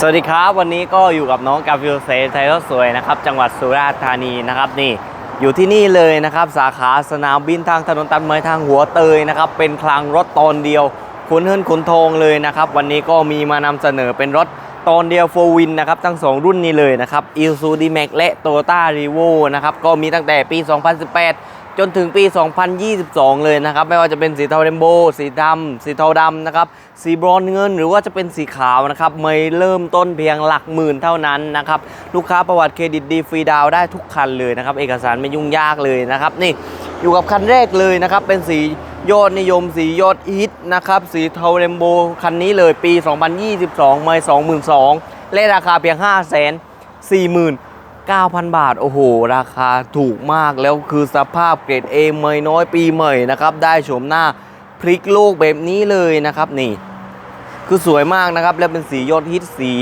สวัสดีครับวันนี้ก็อยู่กับน้องกาฟิลเซไทยรสวยนะครับจังหวัดสุราษฎร์ธานีนะครับนี่อยู่ที่นี่เลยนะครับสาขาสนามบินทางถนนตัดไม้ทางหัวเตยนะครับเป็นคลังรถตอนเดียวคุณเฮินขุนทองเลยนะครับวันนี้ก็มีมานำเสนอเป็นรถตอนเดียวโฟวินนะครับทั้ง 2 รุ่นนี้เลยนะครับ i l s u d m a x และ Toyota r e v o นะครับก็มีตั้งแต่ปี 2018 จนถึงปี 2022 เลยนะครับ ไม่ว่าจะเป็นสีเทาเรมโบสีดำสีเทาดำนะครับ สีบรอนเงิน หรือว่าจะเป็นสีขาวนะครับ ไม่เริ่มต้นเพียงหลักหมื่นเท่านั้นนะครับ ลูกค้าประวัติเครดิตดีฟรีดาวได้ทุกคันเลยนะครับ เอกสารไม่ยุ่งยากเลยนะครับ นี่อยู่กับคันแรกเลยนะครับ เป็นสียอดนิยมสียอดฮิตนะครับ สีเทาเรมโบคันนี้เลยปี 2022 ไม่ 22,000และราคาเพียง 5 4 0 0 0 0 9,000 บาท โอ้โห ราคาถูกมากแล้วคือสภาพเกรด A เมยน้อยปีใหม่นะครับ ได้โฉมหน้าพลิกโลกแบบนี้เลยนะครับนี่ คือสวยมากนะครับ แล้วเป็นสียอดฮิตสี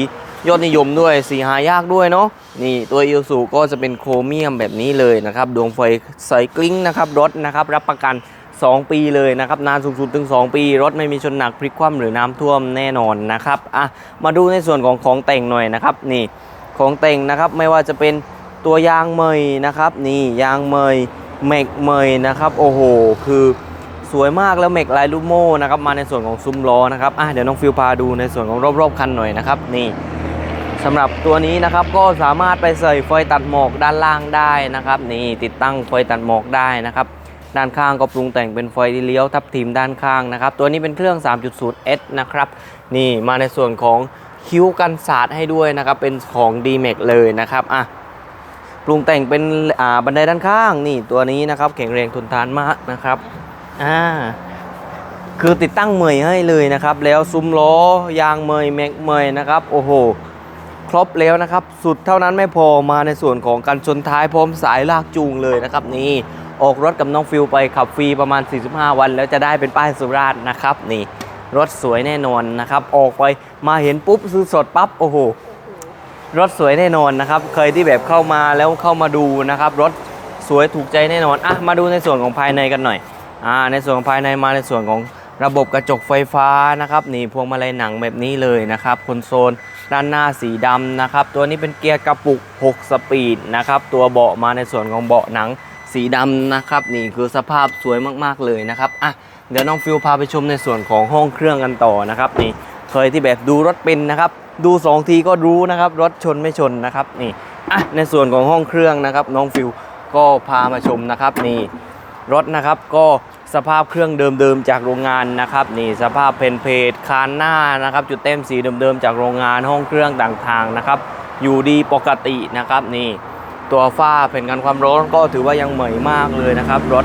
ยอดนิยมด้วยสีหายากด้วยเนาะนี่ตัวอิลซูก็จะเป็นโครเมียมแบบนี้เลยนะครับ ดวงไฟไซคลิ้งนะครับ รถนะครับ รับประกัน 2 ปีเลยนะครับ นานสูงสุดถึง 2 ปี รถไม่มีชนหนักพลิกคว่ำหรือน้ำท่วมแน่นอนนะครับอะมาดูในส่วนของของแต่งหน่อยนะครับนี่ ของแต่งนะครับ ไม่ว่าจะเป็นตัวยางเมยนะครับ นี่ยางเมยเมกเมยนะครับ โอ้โห คือสวยมากแล้วเมกลายลูโม่นะครับมาในส่วนของซุ้มล้อนะครับอะเดี๋ยวน้องฟิวพาดูในส่วนของรอบๆคันหน่อยนะครับ นี่สำหรับตัวนี้นะครับก็สามารถไปใส่ไฟตัดหมอกด้านล่างได้นะครับ นี่ติดตั้งไฟตัดหมอกได้นะครับด้านข้างก็ปรุงแต่งเป็นไฟเลี้ยวทับทิมด้านข้างนะครับ ตัวนี้เป็นเครื่อง 3.0S นะครับ นี่มาในส่วนของ คิ้วกันสาดให้ด้วยนะครับ เป็นของ d m a x เลยนะครับอะปรุงแต่งเป็นอ่าบันไดด้านข้างนี่ตัวนี้นะครับแข็งแรงทนทานมากนะครับอ่าคือติดตั้งเมยให้เลยนะครับ แล้วซุ้มล้อยางเมยแม็กเมยนะครับ โอ้โห ครบแล้วนะครับ สุดเท่านั้นไม่พอมาในส่วนของการชนท้ายพร้อมสายลากจูงเลยนะครับ นี่ออกรถกับน้องฟิลไปขับฟรีประมาณ 45 วัน แล้วจะได้เป็นป้ายสุราษฎร์นะครับนี่ รถสวยแน่นอนนะครับ ออกไปมาเห็นปุ๊บซื้อสดปั๊บโอ้โหรถสวยแน่นอนนะครับ เคยที่แบบเข้ามาแล้วเข้ามาดูนะครับ รถสวยถูกใจแน่นอนอะมาดูในส่วนของภายในกันหน่อยอ่าในส่วนของภายในมาในส่วนของระบบกระจกไฟฟ้านะครับนี่พวงมาลัยหนังแบบนี้เลยนะครับคอนโซลด้านหน้าสีดำนะครับ ตัวนี้เป็นเกียร์กระปุก 6 สปีดนะครับ ตัวเบาะมาในส่วนของเบาะหนังสีดำนะครับ นี่คือสภาพสวยมากๆเลยนะครับอะ เดี๋ยวน้องฟิวพาไปชมในส่วนของห้องเครื่องกันต่อนะครับนี่เคยที่แบบดูรถเป็นนะครับ ดู 2 ทีก็รู้นะครับ รถชนไม่ชนนะครับนี่อะในส่วนของห้องเครื่องนะครับน้องฟิวก็พามาชมนะครับนี่รถนะครับก็สภาพเครื่องเดิมๆจากโรงงานนะครับนี่สภาพเพนเพจคานหน้านะครับ จุดเต็มสีเดิมๆจากโรงงานห้องเครื่องต่างๆนะครับ อยู่ดีปกตินะครับนี่ตัวฝ้าเป็นกันความร้อนก็ถือว่ายังใหม่มากเลยนะครับ รถ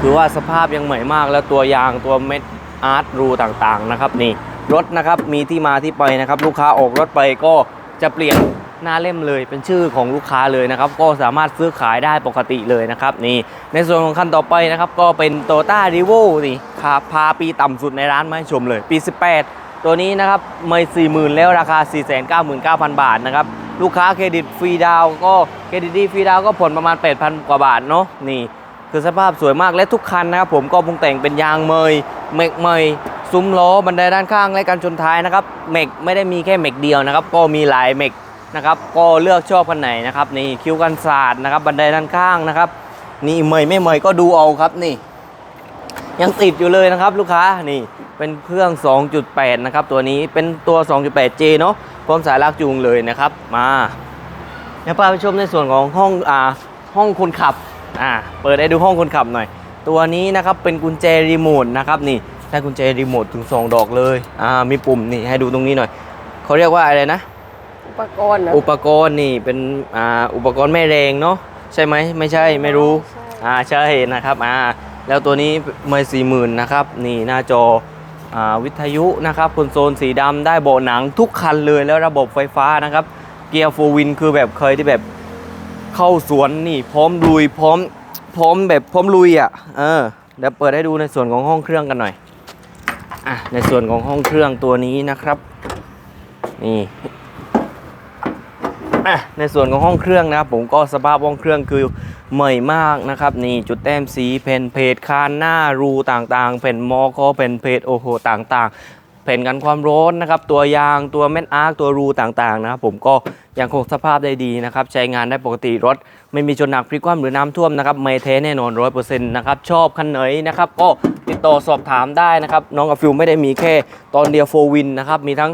คือว่าสภาพยังใหม่มากแล้วตัวยางตัวเม็ดอาร์ตรูต่างๆนะครับนี่รถนะครับมีที่มาที่ไปนะครับ ลูกค้าออกรถไปก็จะเปลี่ยนหน้าเล่มเลยเป็นชื่อของลูกค้าเลยนะครับ ก็สามารถซื้อขายได้ปกติเลยนะครับนี่ในส่วนของคันต่อไปนะครับ ก็เป็น t o y ต้ารีโวนี่ครับพาปีต่ำสุดในร้านมาให้ชมเลย ปี 18 ตัวนี้นะครับไม่สี่หมื่นแล้วราคา 4 9 9 0 0 0 บาทนะครับลูกค้าเครดิตฟรีดาวก็เครดิตดีฟรีดาวก็ผลประมาณ 8,000 กว่าบาทเนาะนี่ คือสภาพสวยมากและทุกคันนะครับผมก็ปรุงแต่งเป็นยางเมยเมกเมยซุ้มล้อบันไดด้านข้างและการชนท้ายนะครับเมกไม่ได้มีแค่เมกเดียวนะครับ ก็มีหลายเมกนะครับก็เลือกชอบคันไหนนะครับนี่คิ้วกันศาสตร์นะครับบันไดด้านข้างนะครับ นี่เมยไม่เมยก็ดูเอาครับนี่ ยังติดอยู่เลยนะครับลูกค้านี่เป็นเครื่อง 2.8 นะครับ ตัวนี้เป็นตัว 2.8J เนาะพร้อมสายลากจูงเลยนะครับ มาเดี๋ยวพาไปชมในส่วนของห้องอ่าห้องคนขับ อ่าเปิดให้ดูห้องคนขับหน่อย ตัวนี้นะครับเป็นกุญแจรีโมทนะครับนี่ได้กุญแจรีโมทถึง 2 ดอกเลยอ่ามีปุ่มนี่ให้ดูตรงนี้หน่อยเขาเรียกว่าอะไรนะ อุปกรณ์นะอุปกรณ์นี่เป็นอ่าอุปกรณ์แม่แรงเนาะใช่ไหมไม่ใช่ไม่รู้อ่าใช่นะครับอ่าแล้วตัวนี้ไม่สี่หมื่นนะครับนี่หน้าจออ่าวิทยุนะครับคอนโซลสีดำได้เบาะหนังทุกคันเลยแล้วระบบไฟฟ้านะครับเกียร์โฟวินคือแบบเคยที่แบบ เข้าสวนนี่พร้อมลุยพร้อมพร้อมแบบพร้อมลุยอะเออเดี๋ยวเปิดให้ดูในส่วนของห้องเครื่องกันหน่อยอะในส่วนของห้องเครื่องตัวนี้นะครับนี่อะในส่วนของห้องเครื่องนะครับผมก็สภาพห้องเครื่องคือใหม่มากนะครับ นี่จุดแต้มสีเพนเพจคานหน้ารูต่างๆแผ่นมอคอแผ่นเพจโอ้โหต่างๆ แผ่นกันความร้อนนะครับ ตัวยางตัวแม่นอาร์คตัวรูต่างๆนะครับผมก็ยังคงสภาพได้ดีนะครับ ใช้งานได้ปกติรถ ไม่มีชนหนักพลิกคว่ำหรือน้ำท่วมนะครับ ไม่เทแน่นอนร้อยเปอร์เซ็นต์นะครับ ชอบคันไหนนะครับ ก็ติดต่อสอบถามได้นะครับ น้องกับฟิวไม่ได้มีแค่ตอนเดียวโฟวินนะครับ มีทั้ง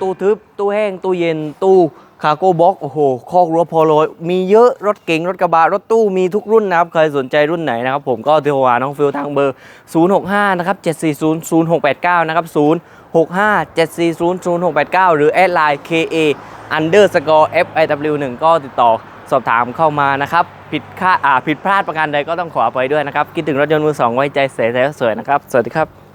ตู้ทึบ ตู้แห้ง ตู้เย็น ตู้คาร์โก้บ็อกโอ้โห คอกรั้วพโลยมีเยอะรถเก๋งรถกระบะ รถตู้มีทุกรุ่นนะครับ ใครสนใจรุ่นไหนนะครับ ผมก็โทรหาน้องฟิวทางเบอร์ 065 นะครับ 740 0689 นะครับ 0 740 0689 หรือแอดไลน์ KA underscore FIW1 ก็ติดต่อสอบถามเข้ามานะครับ ผิดค่าอ่าผิดพลาดประการใดก็ต้องขออภัยด้วยนะครับ คิดถึงรถยนต์มือสองไว้ใจเสียใจสวยนะครับ สวัสดีครับ